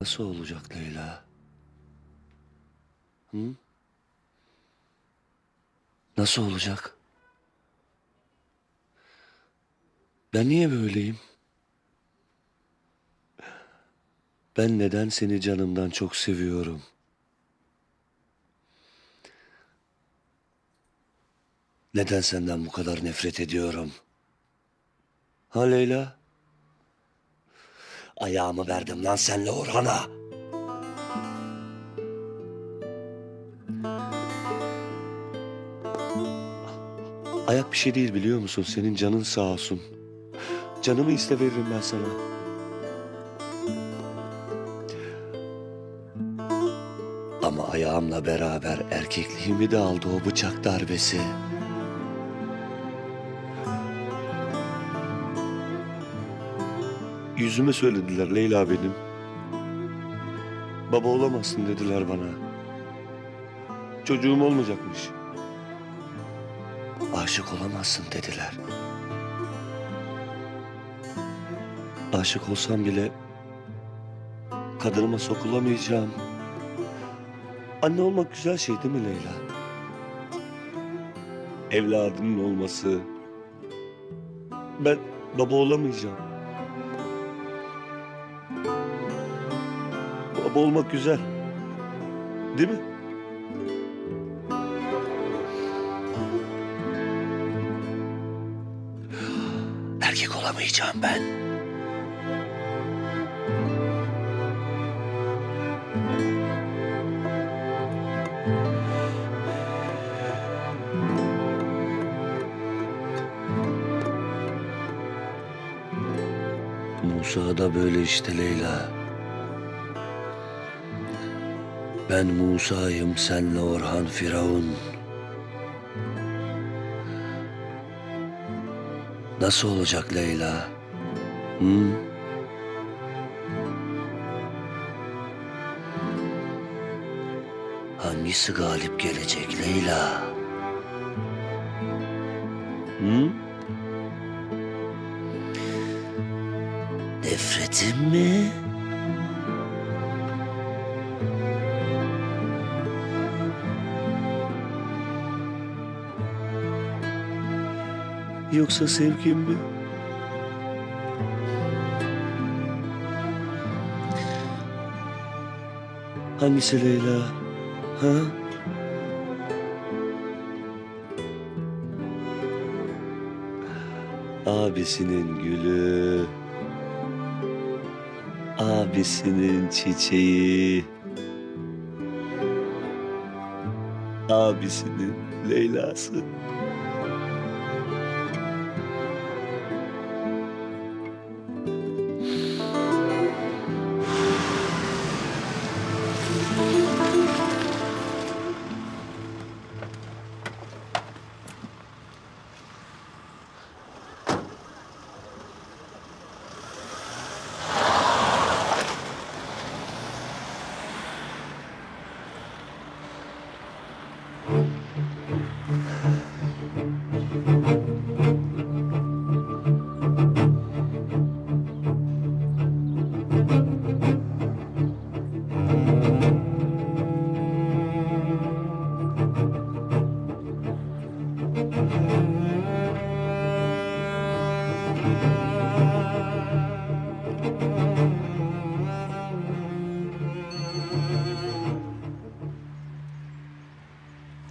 Nasıl olacak Leyla? Hı? Nasıl olacak? Ben niye böyleyim? Ben neden seni canımdan çok seviyorum? Neden senden bu kadar nefret ediyorum? Ha Leyla? Ayağımı verdim lan senle Orhan'a. Ayak bir şey değil biliyor musun? Senin canın sağ olsun. Canımı iste veririm ben sana. Ama ayağımla beraber erkekliğimi de aldı o bıçak darbesi. Yüzüme söylediler Leyla benim. Baba olamazsın dediler bana. Çocuğum olmayacakmış. Aşık olamazsın dediler. Aşık olsam bile kadınıma sokulamayacağım. Anne olmak güzel şey değil mi Leyla? Evladının olması. Ben baba olamayacağım. Baba olmak güzel. Değil mi? Erkek olamayacağım ben. Musa da böyle işte Leyla. Ben Musa'yım, senle Orhan Firavun. Nasıl olacak Leyla? Hı? Hangisi galip gelecek Leyla? Hı? Nefretim mi? Yoksa sevgim mi? Hangisi Leyla? Ha? Abisinin gülü. Abisinin çiçeği. Abisinin Leyla'sı.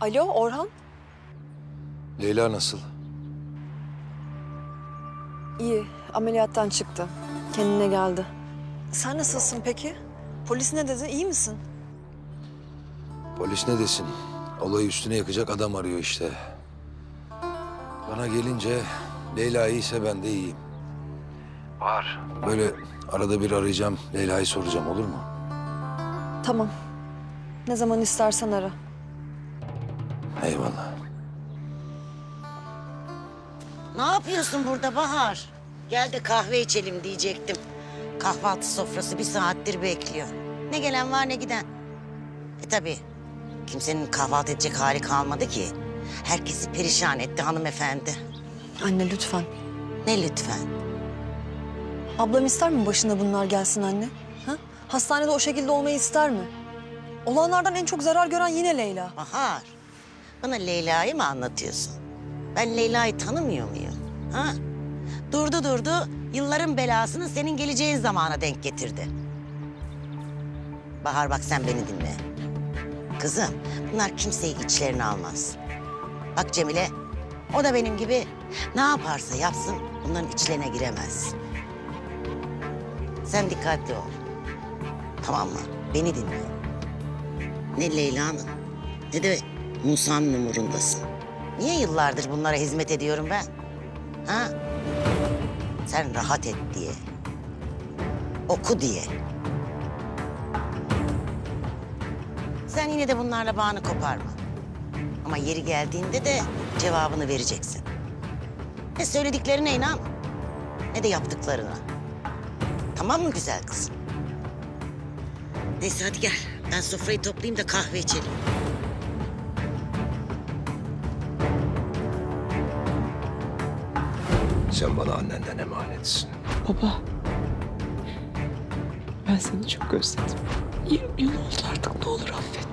Alo Orhan? Leyla nasıl? İyi, ameliyattan çıktı. Kendine geldi. Sen nasılsın peki? Polis ne dedi, iyi misin? Polis ne desin? Olayı üstüne yakacak adam arıyor işte. Bana gelince Leyla iyiyse ben de iyiyim. Var. Böyle arada bir arayacağım, Leyla'yı soracağım olur mu? Tamam. Ne zaman istersen ara. Eyvallah. Ne yapıyorsun burada Bahar? Gel de kahve içelim diyecektim. Kahvaltı sofrası bir saattir bekliyor. Ne gelen var ne giden. E tabii kimsenin kahvaltı edecek hali kalmadı ki. Herkesi perişan etti hanımefendi. Anne lütfen. Ne lütfen. Ablam ister mi başına bunlar gelsin anne? Ha? hastanede o şekilde olmayı ister mi? Olanlardan en çok zarar gören yine Leyla. Bahar, bana Leyla'yı mı anlatıyorsun? Ben Leyla'yı tanımıyor muyum? Ha? Durdu durdu, yılların belasını senin geleceğin zamana denk getirdi. Bahar bak sen beni dinle. Kızım, bunlar kimseyi içlerine almaz. Bak Cemile, o da benim gibi ne yaparsa yapsın bunların içlerine giremez. Sen dikkatli ol. Tamam mı? Beni dinle. Ne Leyla'nın ne de Musa'nın umurundasın. Niye yıllardır bunlara hizmet ediyorum ben? Ha? Sen rahat et diye. Oku diye. Sen yine de bunlarla bağını koparma. Ama yeri geldiğinde de cevabını vereceksin. Ne söylediklerine inan, ne de yaptıklarına. Tamam mı güzel kızım? Neyse hadi gel. Ben sofrayı toplayayım da kahve içelim. Sen bana annenden emanetsin. Baba. Ben seni çok özledim. 20 yıl oldu artık ne olur affet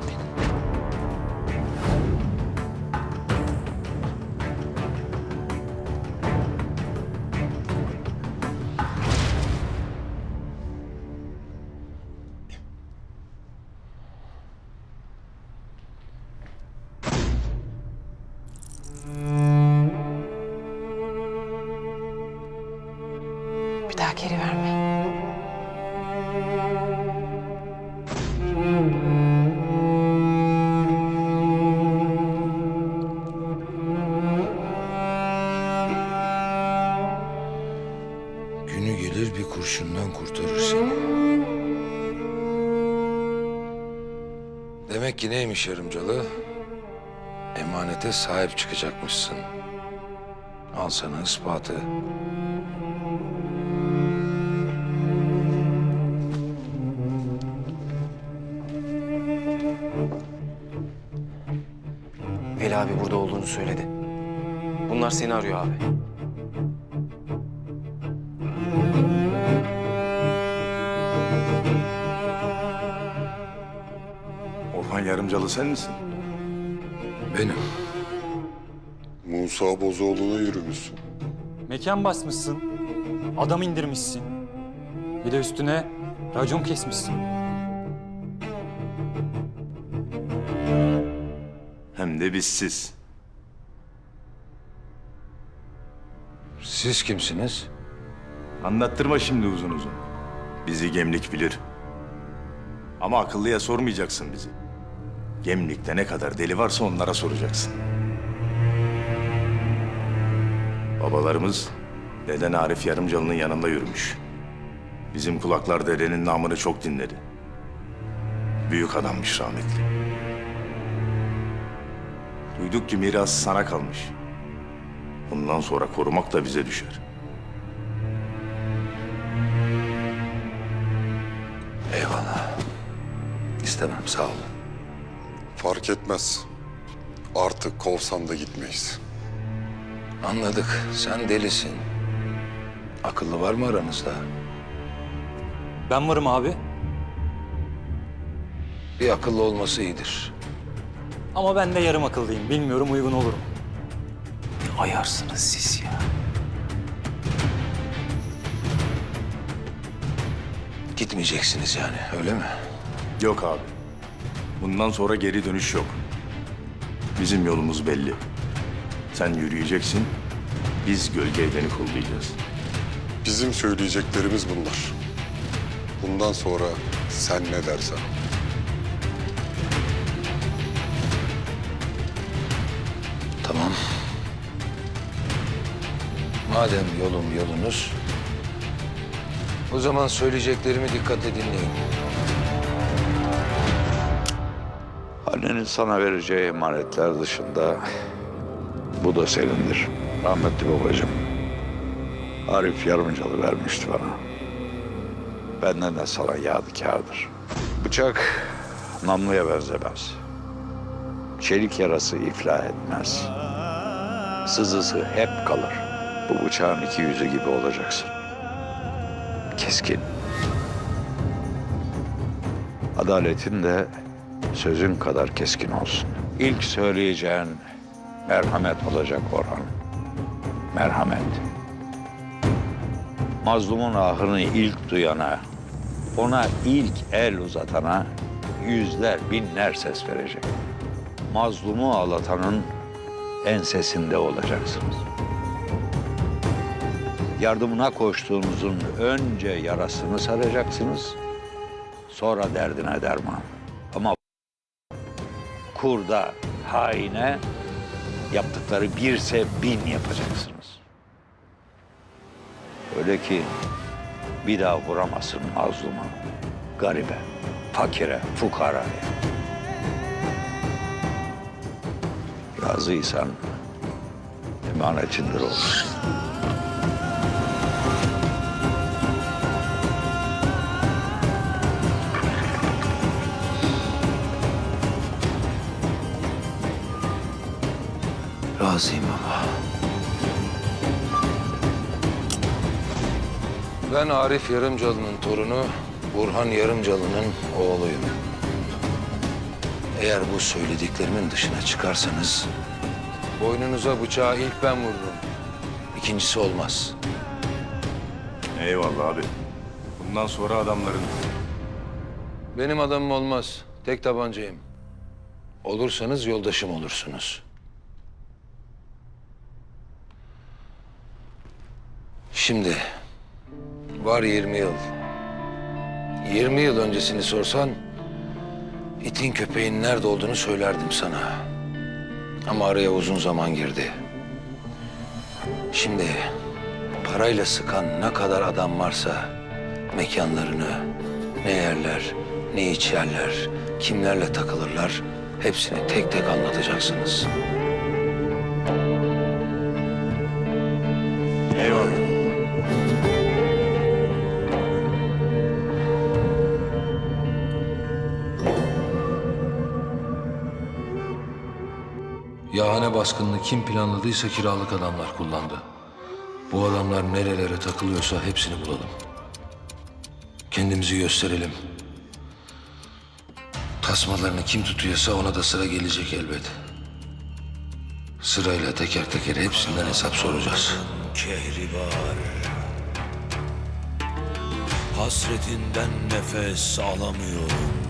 geri verme. Günü gelir bir kurşundan kurtarır seni. Demek ki neymiş yarımcalı? Emanete sahip çıkacakmışsın. Al sana ispatı. Abi burada olduğunu söyledi. Bunlar seni arıyor abi. Orhan Yarımcalı sen misin? Benim. Musa Bozoğlu'na yürümüşsün. Mekan basmışsın, adam indirmişsin. Bir de üstüne racon kesmişsin. Hem de bizsiz. Siz kimsiniz? Anlattırma şimdi uzun uzun. Bizi gemlik bilir. Ama akıllıya sormayacaksın bizi. Gemlikte ne kadar deli varsa onlara soracaksın. Babalarımız Deden Arif Yarımcalı'nın yanında yürümüş. Bizim kulaklar dedenin namını çok dinledi. Büyük adammış rahmetli. Duyduk ki miras sana kalmış. Bundan sonra korumak da bize düşer. Eyvallah. İstemem sağ olun. Fark etmez. Artık kovsan da gitmeyiz. Anladık. Sen delisin. Akıllı var mı aranızda? Ben varım abi Bir akıllı olması iyidir. Ama ben de yarım akıllıyım. Bilmiyorum uygun olur mu? Ne ayarsınız siz ya. Gitmeyeceksiniz yani öyle mi? Yok abi. Bundan sonra geri dönüş yok. Bizim yolumuz belli. Sen yürüyeceksin, biz gölge edeni kollayacağız. Bizim söyleyeceklerimiz bunlar. Bundan sonra sen ne dersen. Madem yolum yolunuz, o zaman söyleyeceklerimi dikkatle dinleyin. Annenin sana vereceği emanetler dışında bu da senindir. Rahmetli babacığım. Arif Yarımcalı vermişti bana. Benden de sana yadigardır. Bıçak namluya benzemez. Çelik yarası iflah etmez. Sızısı hep kalır. Bu bıçağın iki yüzü gibi olacaksın. Keskin. Adaletin de sözün kadar keskin olsun. İlk söyleyeceğin merhamet olacak Orhan. Merhamet. Mazlumun ahını ilk duyana, ona ilk el uzatana yüzler, binler ses verecek. Mazlumu ağlatanın ensesinde olacaksınız. Yardımına koştuğunuzun önce yarasını saracaksınız, sonra derdine derman. Ama kurda, haine yaptıkları birse bin yapacaksınız. Öyle ki bir daha vuramazsın mazluma, garibe, fakire, fukaraya. Razıysan emanetindir olsun. Razıyım baba. Ben Arif Yarımcalı'nın torunu, Burhan Yarımcalı'nın oğluyum. Eğer bu söylediklerimin dışına çıkarsanız... ...boynunuza bıçağı ilk ben vururum. İkincisi olmaz. Eyvallah abi. Bundan sonra adamların Benim adamım olmaz. Tek tabancayım. Olursanız yoldaşım olursunuz. Şimdi var 20 yıl. 20 yıl öncesini sorsan itin köpeğin nerede olduğunu söylerdim sana. Ama araya uzun zaman girdi. Şimdi parayla sıkan ne kadar adam varsa mekanlarını, ne yerler, ne içerler, kimlerle takılırlar hepsini tek tek anlatacaksınız. Yahane baskınını kim planladıysa kiralık adamlar kullandı. Bu adamlar nerelere takılıyorsa hepsini bulalım. Kendimizi gösterelim. Tasmalarını kim tutuyorsa ona da sıra gelecek elbet. Sırayla teker teker hepsinden hesap soracağız. Kehribar Hasretinden nefes alamıyorum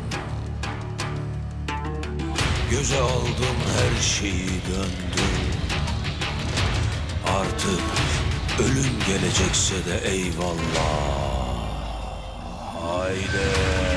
Göze aldım her şeyi döndüm. Artık ölüm gelecekse de eyvallah. Haydi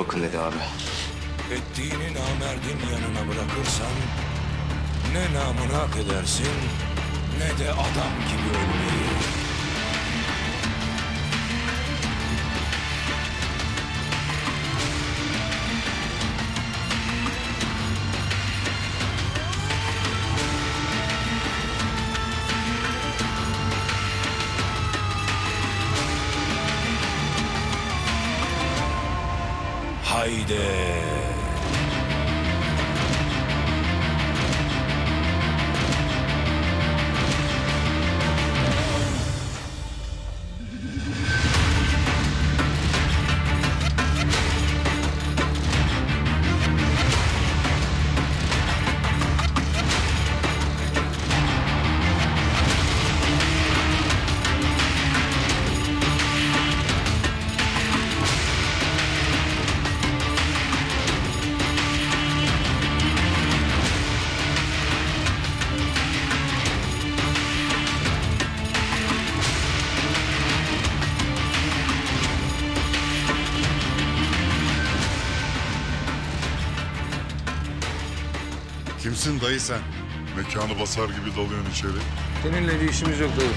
bakın dedi abi. Ettiğini namerdin yanına bırakırsan ne namını hak edersin ne de adam gibi ölmeyi. Haydi. Kimsin dayı sen? Mekanı basar gibi dalıyorsun içeri. Seninle bir işimiz yok dayı.